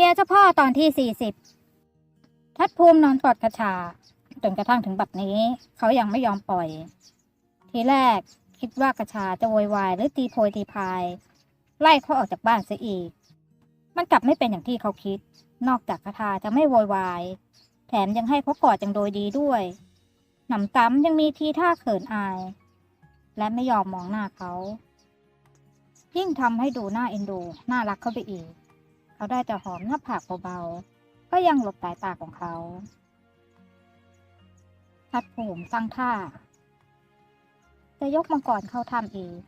เมียเจ้าพ่อตอนที่สี่สิบทัดภูมินอนกอดกระชาจนกระทั่งถึงบัดนี้ เขายังไม่ยอมปล่อย ทีแรกคิดว่ากระชาจะโวยวายหรือตีโพยตีพาย ไล่เขาออกจากบ้านเสียอีก มันกลับไม่เป็นอย่างที่เขาคิด นอกจากกระชาจะไม่โวยวาย แถมยังให้เขากอดอย่างโดยดีด้วยหนำซ้ำยังมีทีท่าเขินอาย และไม่ยอมมองหน้าเขา ยิ่งทำให้ดูหน่าเอ็นดูน่ารักเข้าไปอีก เขาได้แต่หอมหน้าผากเบาๆ ก็ยังหลบสายตาของเขาทัดผมตั้งท่า จะยกมังกรเข้าถ้ำอีก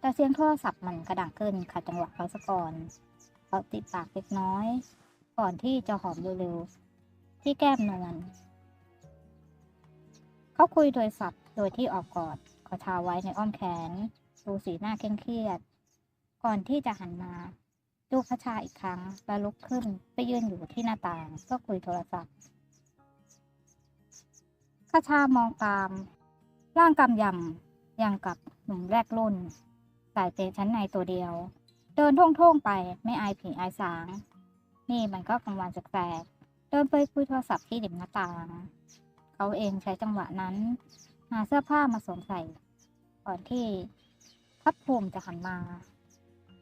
แต่เสียงโทรศัพท์มันกระดังขึ้นขัดจังหวะเขาสะก่อนเขาติดปากเล็กน้อย ก่อนที่จะหอมเร็วๆ ที่แก้มนวลเขาคุยโดยสับโดยที่ออกกอดขอชาไว้ในอ้อมแขน ดูสีหน้าเคร่งเครียด ก่อนที่จะหันมา ดูพระชาอีกครั้งแล้วลุกขึ้นไปยืนอยู่ที่หน้าต่างก็คุยโทรศัพท์ข้าชามองตาม ร่างกำยำยังกับหนุ่มแรกรุ่นใส่เตชั้นในตัวเดียว เดินท่องๆไปไม่อายผีอายสาง นี่มันก็กลางวันแสกๆเดินไปคุยโทรศัพท์ที่ริมหน้าต่าง เขาเองใช้จังหวะนั้น หาเสื้อผ้ามาสวมใส่ ก่อนที่พัดภูมิจะหันมา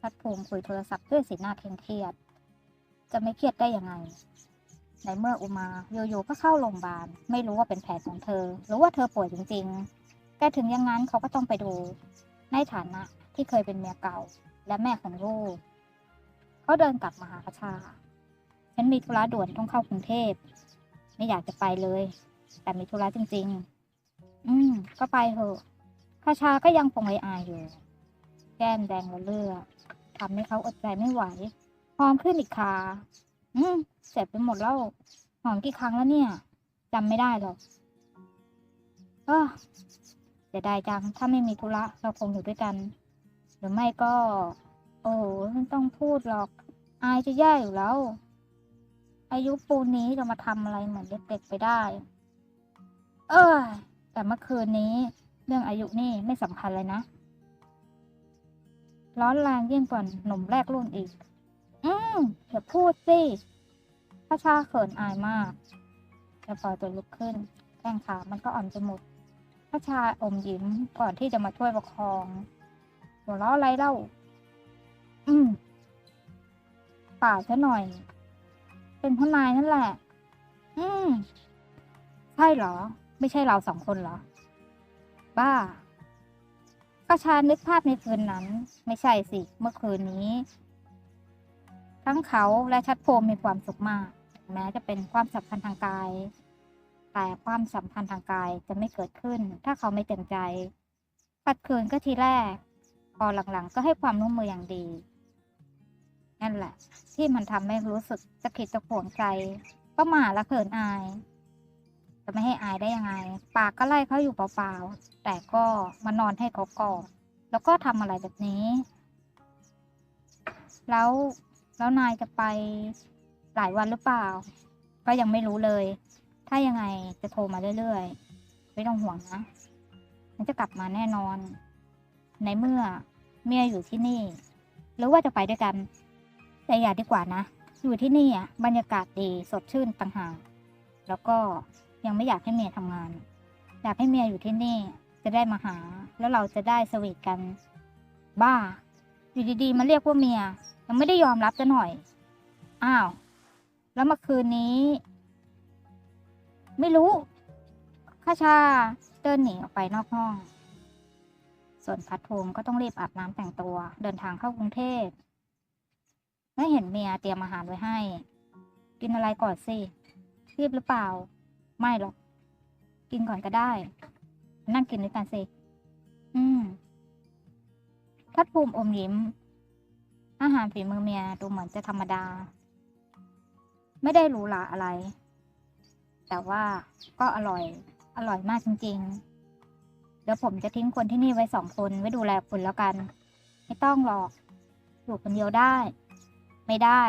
พัดภูมิคุยโทรศัพท์ด้วยสีหน้าเคร่งเครียด จะไม่เครียดได้ยังไง ในเมื่ออุมาอยู่ๆก็เข้าโรงพยาบาล ไม่รู้ว่าเป็นแผลของเธอ หรือว่าเธอป่วยจริง ๆ แต่ถึงอย่างนั้นเขาก็ต้องไปดู ในฐานะที่เคยเป็นเมียเก่า และแม่ของลูกเขาเดินกลับมาหาคชา ฉันมีธุระด่วนต้องเข้ากรุงเทพ ไม่อยากจะไปเลย แต่มีธุระจริง ๆ อืม ก็ไปเถอะคาชาก็ยังคงไอายอยู่ แก้มแดงระเลือ ทำให้เขาอดใจไม่ไหว หอมขึ้นอีกคาอืมเสร็จไปหมดแล้ว หอมกี่ครั้งแล้วเนี่ยจำไม่ได้หรอกเออเสียดายจัง ถ้าไม่มีธุระเราคงอยู่ด้วยกัน หรือไม่ก็ โอ้ไม่ต้องพูดหรอก อายจะแย่อยู่แล้ว อายุปูนนี้จะมาทำอะไรเหมือนเด็กๆไปได้ เออแต่เมื่อคืนนี้ เรื่องอายุนี่ไม่สำคัญเลยนะ ร้อนแรงยิ่งกว่าหนุ่มแรกรุ่นอีก อืมอย่าพูดสิพระชาเขินอายมากแต่พอตัวลุกขึ้นแข้งขามันก็อ่อนไปหมดพระชาอมยิ้มก่อนที่จะมาช่วยประคอง หัวเราะอะไรเล่า อืมป่าซะหน่อย เป็นพราะนายนั่นแหละ อืม ใช่เหรอ ไม่ใช่เราสองคนเหรอ บ้า ก็ชานึกภาพในคืนนั้น ไม่ใช่สิ เมื่อคืนนี้ ทั้งเขาและชัดโพมมีความสุขมาก แม้จะเป็นความสัมพันธ์ทางกาย แต่ความสัมพันธ์ทางกายจะไม่เกิดขึ้น ถ้าเขาไม่เต็มใจปัดคืนก็ทีแรก พอหลังๆ ก็ให้ความร่วมมืออย่างดีนั่นแหละ ที่มันทำให้รู้สึกจะขิดจะขวงใจก็มาละเขินอาย จะไม่ให้อายได้ยังไง ปากก็ไล่เขาอยู่เปล่าๆ แต่ก็มานอนให้เขากอดแล้วก็ทำอะไรแบบนี้ แล้วแล้วนายจะไปหลายวันหรือเปล่า ก็ยังไม่รู้เลย ถ้ายังไงจะโทรมาเรื่อยๆ ไม่ต้องห่วงนะฉันจะกลับมาแน่นอน ในเมื่อเมียอยู่ที่นี่ หรือว่าจะไปด้วยกัน แต่อย่าดีกว่านะ อยู่ที่นี่อะบรรยากาศดีสดชื่นต่างหากแล้วก็ ยังไม่อยากให้เมียทำงาน อยากให้เมียอยู่ที่นี่จะได้มาหา แล้วเราจะได้สวีทกัน บ้าอยู่ดีๆมาเรียกว่าเมีย ยังไม่ได้ยอมรับจะหน่อย อ้าว แล้วเมื่อคืนนี้ ไม่รู้ข้าชาเดินหนีออกไปนอกห้อง ส่วนพัดภูมิก็ต้องรีบอาบน้ำแต่งตัว เดินทางเข้ากรุงเทพไม่เห็นเมียเตรียมอาหารไว้ให้ กินอะไรก่อนสิรีบหรือเปล่า ไม่หรอก กินก่อนก็ได้ นั่งกินด้วยกันสิ อืมทัดภูมิอมยิ้ม อาหารฝีมือเมียดูเหมือนจะธรรมดา ไม่ได้หรูหราอะไร แต่ว่าก็อร่อย อร่อยมากจริง ๆ เดี๋ยวผมจะทิ้งคนที่นี่ไว้สองคนไว้ดูแลคุณแล้วกัน ไม่ต้องหรอก อยู่คนเดียวได้ ไม่ได้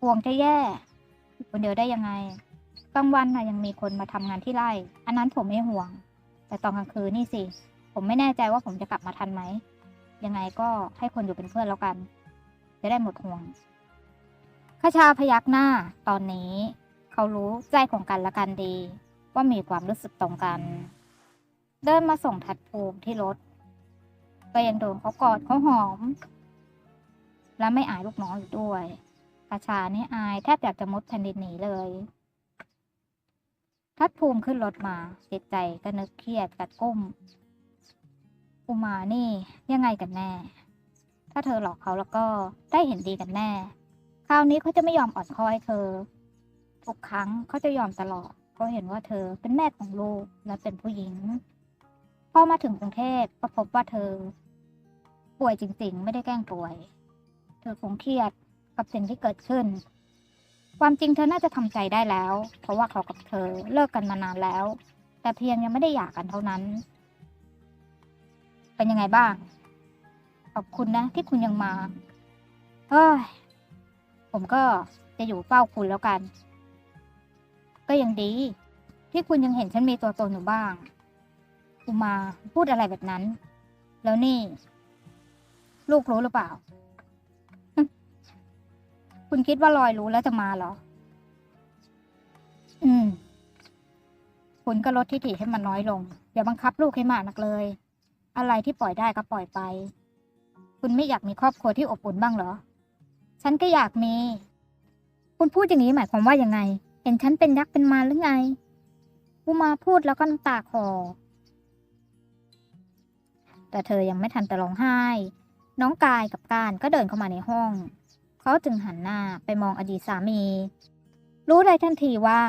ห่วงจะแย่อยู่คนเดียวได้ยังไง กลางวันน่ะยังมีคนมาทำงานที่ไร่ อันนั้นผมไม่ห่วง แต่ตอนกลางคืนนี่สิ ผมไม่แน่ใจว่าผมจะกลับมาทันไหม ยังไงก็ให้คนอยู่เป็นเพื่อนแล้วกัน จะได้หมดห่วงขชาพยักหน้า ตอนนี้ เขารู้ใจของกันและกันดี ว่ามีความรู้สึกตรงกัน เดินมาส่งทัดภูมิที่รถก็ยังโดนเขากอดเขาหอม และไม่อายลูกน้องอยู่ด้วยขชานี่อายแทบอยากจะมุดแผ่นดินหนีเลย ทัดภูมิขึ้นรถมาจิตใจก็นึกเครียดกัดก้ม อุมานี่ยังไงกันแน่ ถ้าเธอหลอกเขาแล้วก็ได้เห็นดีกันแน่ คราวนี้เขาจะไม่ยอมอ่อนข้อให้เธอ ทุกครั้งเขาจะยอมตลอดเพราะเห็นว่าเธอเป็นแม่ของลูกและเป็นผู้หญิง พอมาถึงกรุงเทพก็พบว่าเธอ ป่วยจริงๆ ไม่ได้แกล้งป่วย เธอคงเครียดกับสิ่งที่เกิดขึ้น ความจริงเธอน่าจะทำใจได้แล้ว เพราะว่าเขากับเธอเลิกกันมานานแล้ว แต่เพียงยังไม่ได้หย่ากันเท่านั้น เป็นยังไงบ้าง ขอบคุณนะ ที่คุณยังมาเฮ้ยผมก็จะอยู่เฝ้าคุณแล้วกัน ก็ยังดี ที่คุณยังเห็นฉันมีตัวตนอยู่บ้างอุมาพูดอะไรแบบนั้น แล้วนี่ ลูกรู้หรือเปล่า คุณคิดว่าลอยรู้แล้วจะมาเหรอ อืม คุณก็ลดทิฐิให้มันน้อยลง อย่าบังคับลูกให้มากนักเลย อะไรที่ปล่อยได้ก็ปล่อยไป คุณไม่อยากมีครอบครัวที่อบอุ่นบ้างเหรอ ฉันก็อยากมี คุณพูดอย่างนี้หมายความว่ายังไง เห็นฉันเป็นยักษ์เป็นมารหรือไงอุมาพูดแล้วก็น้ำตาคอแต่เธอยังไม่ทันจะร้องไห้ น้องกายกับการก็เดินเข้ามาในห้อง เขาจึงหันหน้าไปมองอดีตสามี รู้เลยทันทีว่า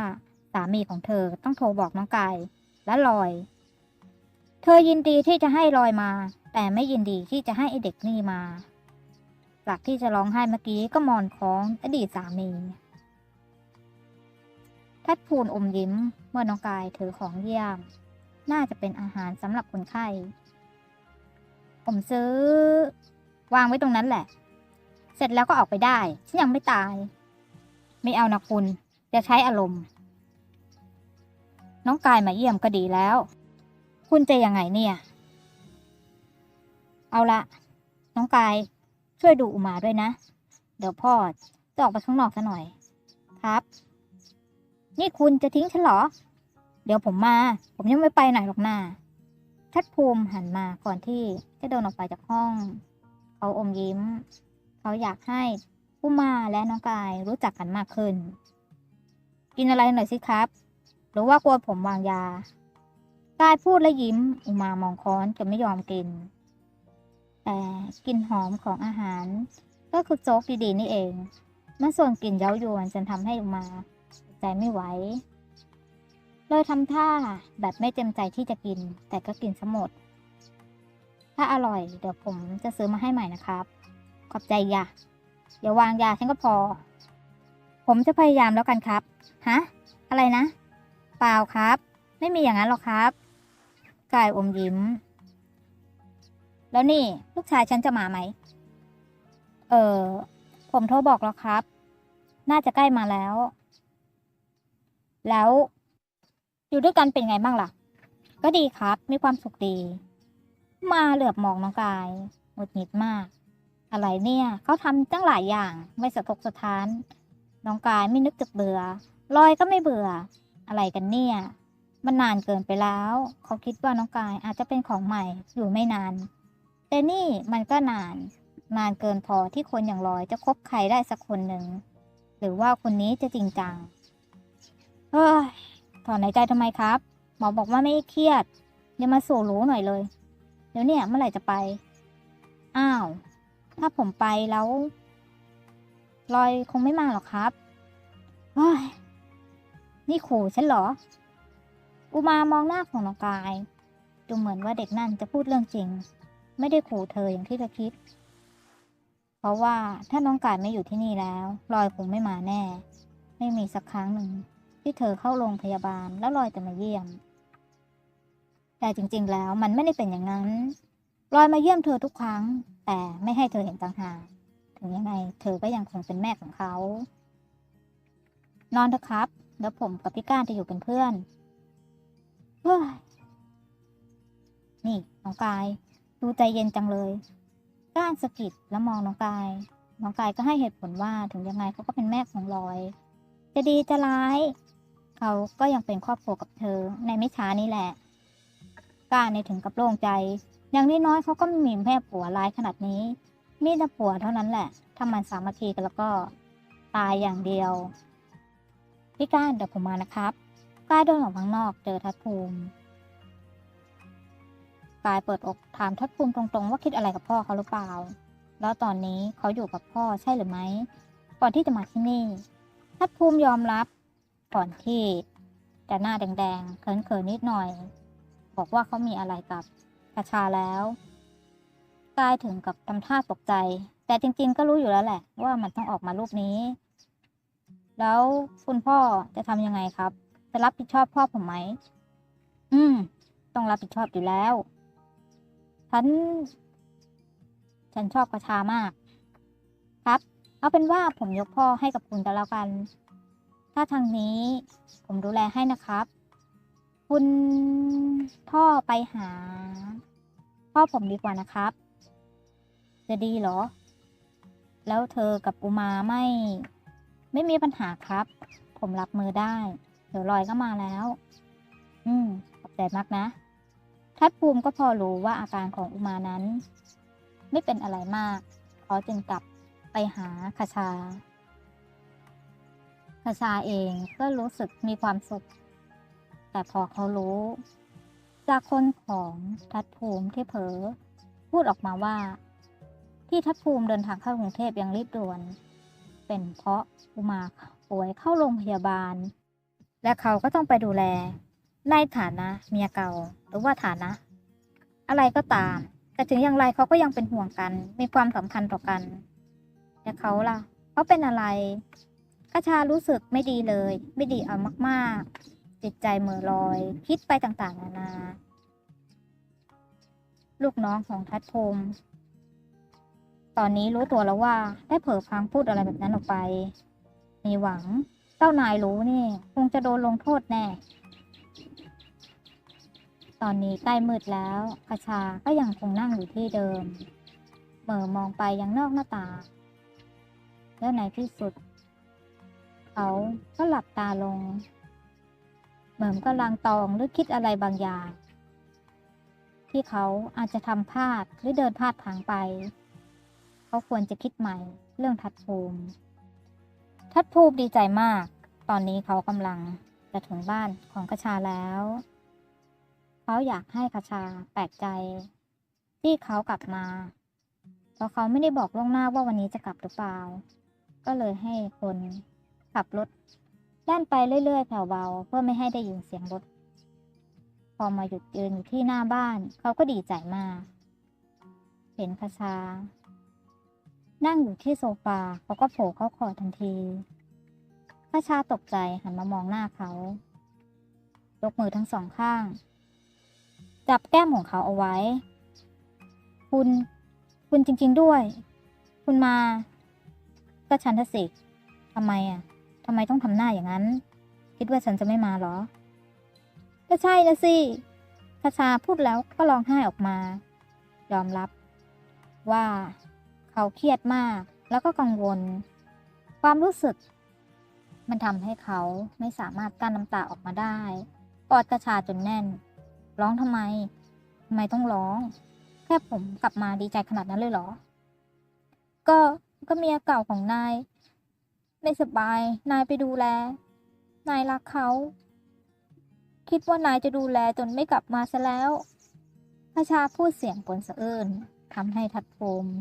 สามีของเธอต้องโทรบอกน้องไกายและลอย เธอยินดีที่จะให้ลอยมา แต่ไม่ยินดีที่จะให้ไอเด็กนี่มา จากที่จะร้องไห้เมื่อกี้ก็มอนของอดีตสามีทัดพูนอมยิ้ม เมื่อน้องกายถือของเยี่ยม น่าจะเป็นอาหารสำหรับคนไข้ ผมซื้อ วางไว้ตรงนั้นแหละ เสร็จแล้วก็ออกไปได้ ฉันยังไม่ตาย ไม่เอานะคุณจะใช้อารมณ์ น้องกายมาเยี่ยมก็ดีแล้ว คุณจะยังไงเนี่ย เอาละ น้องกาย ช่วยดูอุมาด้วยนะ เดี๋ยวพ่อจะออกไปข้างนอกซะหน่อย ครับ นี่คุณจะทิ้งฉันเหรอ เดี๋ยวผมมา ผมยังไม่ไปไหนหรอกนาทัดภูมิหันมาก่อนที่จะเดินออกไปจากห้อง เขาอมยิ้ม เขาอยากให้อุมาและน้องกายรู้จักกันมากขึ้น กินอะไรหน่อยสิครับ หรือว่ากลัวผมวางยา กายพูดและยิ้ม อุมามองค้อนจะไม่ยอมกิน แต่กลิ่นหอมของอาหาร ก็คือโจ๊กดีๆนี่เอง มันส่วนกลิ่นเย้ายวนจนทำให้อุมาใจไม่ไหวเลยทำท่าแบบไม่เต็มใจที่จะกิน แต่ก็กินซะหมด ถ้าอร่อยเดี๋ยวผมจะซื้อมาให้ใหม่นะครับ ขอบใจยะอย่าวางยาฉันก็พอ ผมจะพยายามแล้วกันครับ ฮะ อะไรนะ เปล่าครับ ไม่มีอย่างนั้นหรอกครับ กายอมยิ้ม แล้วนี่ ลูกชายฉันจะมาไหม เออ ผมโทรบอกแล้วครับ น่าจะใกล้มาแล้ว แล้ว อยู่ด้วยกันเป็นไงบ้างล่ะ ก็ดีครับ มีความสุขดี มาเหลือบมองน้องกายหงุดหงิดมาก อะไรเนี่ยเขาทำตั้งหลายอย่างไม่สะทกสะท้าน น้องกายไม่นึกจะเบื่อลอยก็ไม่เบื่อ อะไรกันเนี่ย มันนานเกินไปแล้ว เขาคิดว่าน้องกายอาจจะเป็นของใหม่อยู่ไม่นาน แต่นี่มันก็นาน นานเกินพอที่คนอย่างลอยจะคบใครได้สักคนหนึ่ง หรือว่าคนนี้จะจริงจังเฮ้ยถอนหายใจทำไมครับ หมอบอกว่าไม่เครียดอย่ามาสู่รู้หน่อยเลย เดี๋ยวเนี่ยเมื่อไหร่จะไป อ้าว ถ้าผมไปแล้วลอยคงไม่มาหรอกครับเฮ้ยนี่ขู่ฉันเหรอ อุมามองหน้าของน้องกาย ดูเหมือนว่าเด็กนั่นจะพูดเรื่องจริง ไม่ได้ขู่เธออย่างที่เธอคิด เพราะว่าถ้าน้องกายไม่อยู่ที่นี่แล้วลอยคงไม่มาแน่ ไม่มีสักครั้งหนึ่ง ที่เธอเข้าโรงพยาบาลแล้วลอยจะมาเยี่ยม แต่จริง ๆ แล้วมันไม่ได้เป็นอย่างนั้นลอยมาเยี่ยมเธอทุกครั้ง แต่ไม่ให้เธอเห็นต่างหากถึงยังไง เธอก็ยังคงเป็นแม่ของเขา นอนเถอะครับ แล้วผมกับพี่ก้านจะอยู่เป็นเพื่อนเฮ้ยนี่น้องกาย ดูใจเย็นจังเลย ก้านสะกิดแล้วมองน้องกาย น้องกายก็ให้เหตุผลว่าถึงยังไงเขาก็เป็นแม่ของลอย จะดีจะร้าย เขาก็ยังเป็นครอบครัวกับเธอในไม่ช้านี้แหละ ก้านในถึงกับโล่งใจ อย่างน้อยๆเขาก็ไม่มีแม่ผัวร้ายขนาดนี้ มีแต่ผัวเท่านั้นแหละถ้ามันสามัคคีกันแล้วก็ตายอย่างเดียวพี่ก้านเดี๋ยวผมมานะครับกายเดินออกข้างนอกเจอทัดภูมิกายเปิดอกถามทัดภูมิตรงๆ ว่าคิดอะไรกับพ่อเขาหรือเปล่า แล้วตอนนี้เขาอยู่กับพ่อใช่หรือไม่ก่อนที่จะมาที่นี่ ทัดภูมิยอมรับ ก่อนที่จะหน้าแดงๆเขินๆนิดหน่อย บอกว่าเขามีอะไรกับ กระชาแล้วกายถึงกับทำท่าตกใจ แต่จริง ๆ ก็รู้อยู่แล้วแหละ ว่ามันต้องออกมารูปนี้ แล้วคุณพ่อจะทำยังไงครับ จะรับผิดชอบพ่อผมไหม อืม ต้องรับผิดชอบอยู่แล้ว ฉัน ฉันชอบกระชามาก ครับ เอาเป็นว่าผมยกพ่อให้กับคุณก็แล้วกัน ถ้าทางนี้ ผมดูแลให้นะครับ คุณพ่อไปหา พ่อผมดีกว่านะครับ จะดีเหรอ แล้วเธอกับอุมาไม่ ไม่มีปัญหาครับ ผมรับมือได้ เดี๋ยวลอยก็มาแล้ว อืมขอบใจมากนะ ทัดภูมิก็พอรู้ว่าอาการของอุมานั้น ไม่เป็นอะไรมากเขาจึงกลับไปหาคาชาคาชาเองก็รู้สึกมีความสุข แต่พอเขารู้ จากคนของทัดภูมิที่เผลอพูดออกมาว่า ที่ทัดภูมิเดินทางเข้ากรุงเทพย่างรีบด่วน เป็นเพราะอุมาป่วยเข้าโรงพยาบาล และเขาก็ต้องไปดูแล ในฐานะเมียเก่าหรือว่าฐานะ อะไรก็ตาม แต่ถึงอย่างไรเขาก็ยังเป็นห่วงกัน มีความสัมพันธ์ต่อกัน แต่เขาล่ะเขาเป็นอะไรกระชารู้สึกไม่ดีเลย ไม่ดีเอามากๆ จิตใจเหม่อลอย คิดไปต่างๆ นานา ลูกน้องของทัดภูมิตอนนี้รู้ตัวแล้วว่าได้เผลอพังพูดอะไรแบบนั้นออกไป มีหวังเจ้านายรู้นี่ คงจะโดนลงโทษแน่ ตอนนี้ใกล้มืดแล้วกระชาก็ยังคงนั่งอยู่ที่เดิมเหม่อมองไปยังนอกหน้าต่างแล้วในที่สุด เขาก็หลับตาลง เหมือนกำลังตองหรือคิดอะไรบางอย่าง ที่เขาอาจจะทำพลาดหรือเดินพลาดทางไป เขาควรจะคิดใหม่เรื่องทัดภูมิ ทัดภูมิดีใจมาก ตอนนี้เขากำลังจะถึงบ้านของกระชาแล้ว เขาอยากให้กระชาแปลกใจ ที่เขากลับมาเพราะเขาไม่ได้บอกล่วงหน้าว่าวันนี้จะกลับหรือเปล่า ก็เลยให้คนขับรถ แล่นไปเรื่อยๆแผ่วเบาเพื่อไม่ให้ได้ยินเสียงรถ พอมาหยุดยืนอยู่ที่หน้าบ้าน เขาก็ดีใจมาก เห็นคาชา นั่งอยู่ที่โซฟาเขาก็โผล่เข้าคอทันทีคาชาตกใจหันมามองหน้าเขา ยกมือทั้งสองข้าง จับแก้มของเขาเอาไว้ คุณ คุณจริง ๆด้วย คุณมา ก็ฉันทสิทำไมอะ ทำไมต้องทำหน้าอย่างนั้น คิดว่าฉันจะไม่มาเหรอ ก็ใช่นะสิคาชาพูดแล้วก็ร้องไห้ออกมา ยอมรับ ว่าเขาเครียดมากแล้วก็กังวล ความรู้สึก มันทำให้เขาไม่สามารถกั้นน้ำตาออกมาได้กอดกระชาจนแน่น ร้องทำไมทำไมต้องร้อง แค่ผมกลับมาดีใจขนาดนั้นเลยเหรอ ก็ก็เมียเก่าของนาย ไม่สบาย นายไปดูแล นายรักเขา คิดว่านายจะดูแลจนไม่กลับมาซะแล้วพระชาพูดเสียงปนสะอื้นทำให้ทัดภูมิ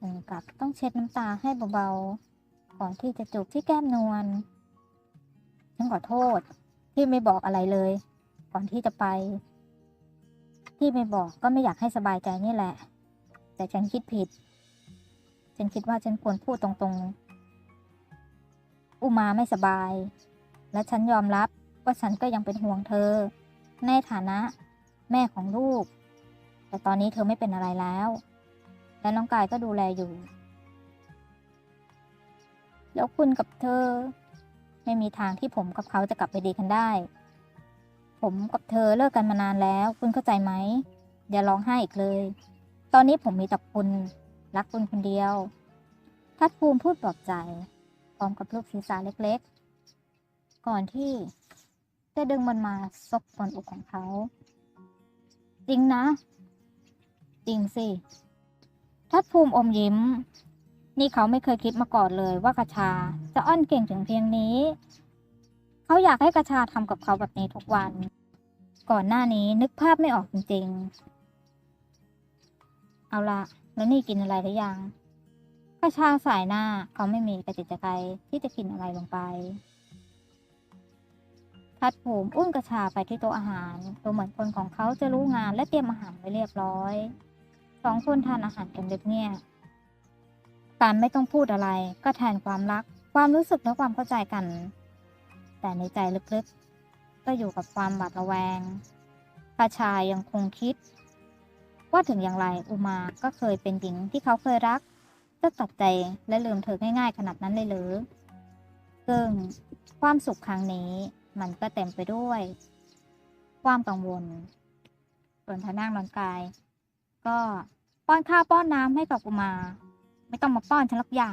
ถึงกับต้องเช็ดน้ำตาให้เบาๆ ก่อนที่จะจูบที่แก้มนวลฉันขอโทษ ที่ไม่บอกอะไรเลย ก่อนที่จะไป ที่ไม่บอกก็ไม่อยากให้สบายใจนี่แหละ แต่ฉันคิดผิด ฉันคิดว่าฉันควรพูดตรงๆ อุมาไม่สบาย และฉันยอมรับว่าฉันก็ยังเป็นห่วงเธอ ในฐานะ แม่ของลูก แต่ตอนนี้เธอไม่เป็นอะไรแล้ว และน้องกายก็ดูแลอยู่ แล้วคุณกับเธอ ไม่มีทางที่ผมกับเขาจะกลับไปดีกันได้ ผมกับเธอเลิกกันมานานแล้ว คุณเข้าใจไหมอย่าร้องไห้อีกเลย ตอนนี้ผมมีแต่คุณ รักคุณคนเดียวทัดภูมิพูดปลอบใจ พร้อมกับลูกศีรษะเล็กๆ ก่อนที่จะดึงมันมาซบบนอกของเขา จริงนะ จริงสิ ทัดภูมิอมยิ้ม นี่เขาไม่เคยคิดมาก่อนเลยว่ากระชาจะอ้อนเก่งถึงเพียงนี้ เขาอยากให้กระชาทำกับเขาแบบนี้ทุกวัน ก่อนหน้านี้นึกภาพไม่ออกจริงๆ เอาละแล้วนี่กินอะไรหรือยัง กระชาสายหน้าเขาไม่มีกระจิตกระใจที่จะกินอะไรลงไป ทัดภูมิอุ้มกระชาไปที่โต๊ะอาหารดูเหมือนคนของเขาจะรู้งานและเตรียมอาหารไว้เรียบร้อยสองคนทานอาหารกันเงียบการไม่ต้องพูดอะไร ก็แทนความรัก ความรู้สึกและความเข้าใจกัน แต่ในใจลึกๆ ก็อยู่กับความหวาดระแวงกระชายังคงคิด ว่าถึงอย่างไรอุมาก็เคยเป็นหญิงที่เขาเคยรัก จะตัดใจและลืมเธอง่ายๆ ขนาดนั้นเลยหรือซึ่งความสุขครั้งนี้มันก็เต็มไปด้วย ความกังวลส่วนทางด้านร่างกาย ก็ป้อนข้าวป้อนน้ำให้กับอุมา ไม่ต้องมาป้อนฉันหรอกย่า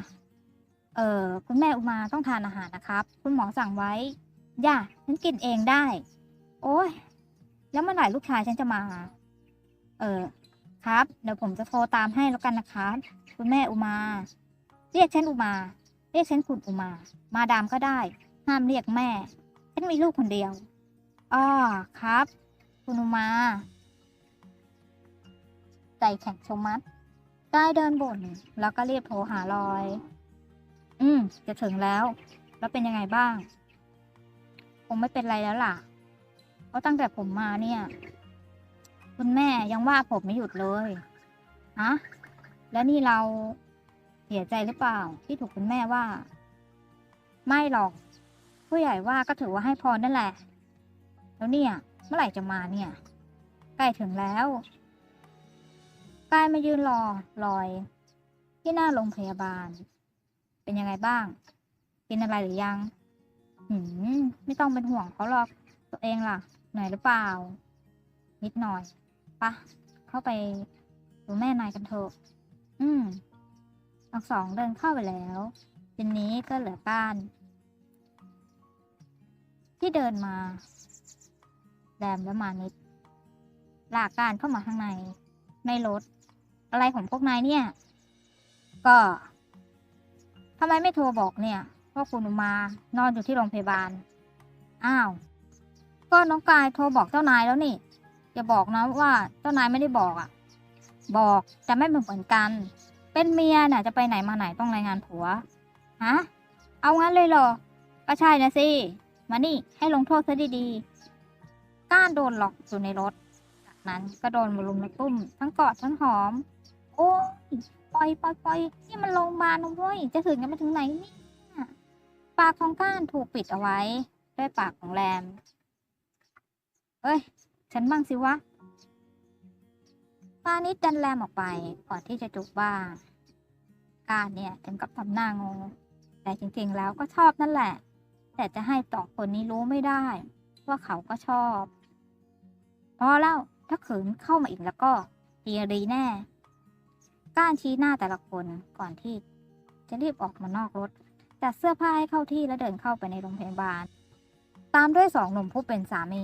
เออคุณแม่อุมาต้องทานอาหารนะครับ คุณหมอสั่งไว้อย่าฉันกินเองได้ โอ้ยแล้วเมื่อไหร่ลูกชายฉันจะมา เออ ครับ เดี๋ยวผมจะโทรตามให้แล้วกันนะครับ คุณแม่อุมา เรียกฉันอุมา เรียกฉันคุณอุมา มาดามก็ได้ ห้ามเรียกแม่ ฉันมีลูกคนเดียวอ้อครับ คุณอุมา ใจแข็งชะมัดได้เดินบ่นแล้วก็เรียบโทรหาลอย อืม จะถึงแล้ว แล้วเป็นยังไงบ้างคงไม่เป็นไรแล้วล่ะ เพราะตั้งแต่ผมมาเนี่ย คุณแม่ยังว่าผมไม่หยุดเลยฮะแล้วนี่เราเสียใจหรือเปล่า ที่ถูกคุณแม่ว่า ไม่หรอก ผู้ใหญ่ว่าก็ถือว่าให้พรนั่นแหละ แล้วเนี่ย เมื่อไหร่จะมาเนี่ย ใกล้ถึงแล้วกายมายืนรอลอย ที่หน้าโรงพยาบาล เป็นยังไงบ้าง กินอะไรหรือยังหืมไม่ต้องเป็นห่วงเขาหรอกตัวเองล่ะเหนื่อยหรือเปล่า นิดหน่อย ปะเข้าไปดูแม่นายกันเถอะ อืมทั้งสองเดินเข้าไปแล้วทีนี้ก็เหลือก้าน ที่เดินมาแรมและมานิดลากการเข้ามาข้างใน ในรถ อะไรของพวกนายเนี่ย ก็ทำไมไม่โทรบอกเนี่ยว่าคุณมานอนอยู่ที่โรงพยาบาล อ้าว ก็น้องกายโทรบอกเจ้านายแล้วนี่ อย่าบอกนะว่าเจ้านายไม่ได้บอกอะ่ะ บอกแต่ไม่เหมือนกัน เป็นเมียน่ะจะไปไหนมาไหนต้องรายงานผัวฮะเอางั้นเลยเหรอก็ใช่นะสิมานี่ให้ลงโทษซะดีๆก้านโดนหลอกอยู่ในรถ จากนั้นก็โดนมาลุมมาตุ้ม ทั้งกอดทั้งหอม โอ้ยปล่อยปล่อยปล่อยนี่มันโรงพยาบาลนะเว้ยจะถึงกันมาถึงไหนนี่ปากของก้านถูกปิดเอาไว้ ด้วยปากของแรมเอ้ย ฉันบ้างสิวะปานิดดันแรมออกไปก่อนที่จะจุกบ้าการเนี่ยถึงกับทำหน้างงแต่จริงๆแล้วก็ชอบนั่นแหละ แต่จะให้สองคนนี้รู้ไม่ได้ ว่าเขาก็ชอบ พอแล้วถ้าขืนเข้ามาอีกแล้วก็เกียรีแน่ ก้านชี้หน้าแต่ละคนก่อนที่จะรีบออกมานอกรถจัดเสื้อผ้าให้เข้าที่แล้วเดินเข้าไปในโรงพยาบาล ตามด้วยสองหนุ่มผู้เป็นสามี